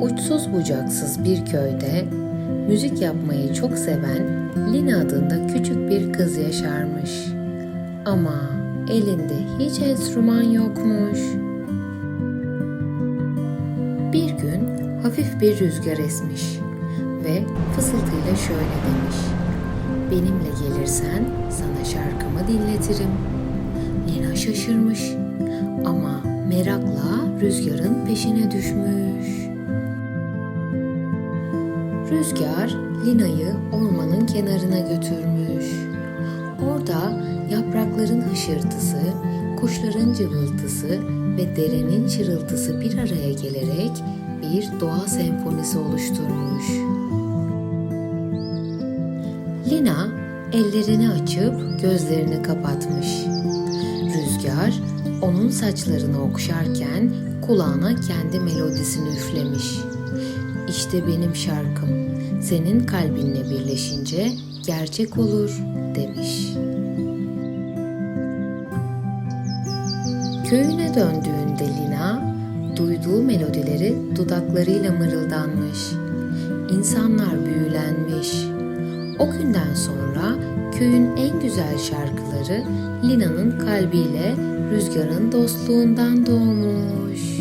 Uçsuz bucaksız bir köyde müzik yapmayı çok seven Lina adında küçük bir kız yaşarmış. Ama elinde hiç enstrüman yokmuş. Bir gün hafif bir rüzgar esmiş ve fısıltıyla şöyle demiş. Benimle gelirsen sana şarkımı dinletirim. Lina şaşırmış ama merakla rüzgarın peşine düşmüş. Rüzgar Lina'yı ormanın kenarına götürmüş. Orada yaprakların hışırtısı, kuşların cıvıltısı ve derenin çırıltısı bir araya gelerek bir doğa senfonisi oluşturmuş. Lina ellerini açıp gözlerini kapatmış. Rüzgar onun saçlarını okşarken kulağına kendi melodisini üflemiş. İşte benim şarkım. Senin kalbinle birleşince gerçek olur demiş. Köyüne döndüğünde Lina duyduğu melodileri dudaklarıyla mırıldanmış. İnsanlar büyülenmiş. O günden sonra köyün en güzel şarkıları Lina'nın kalbiyle rüzgarın dostluğundan doğmuş.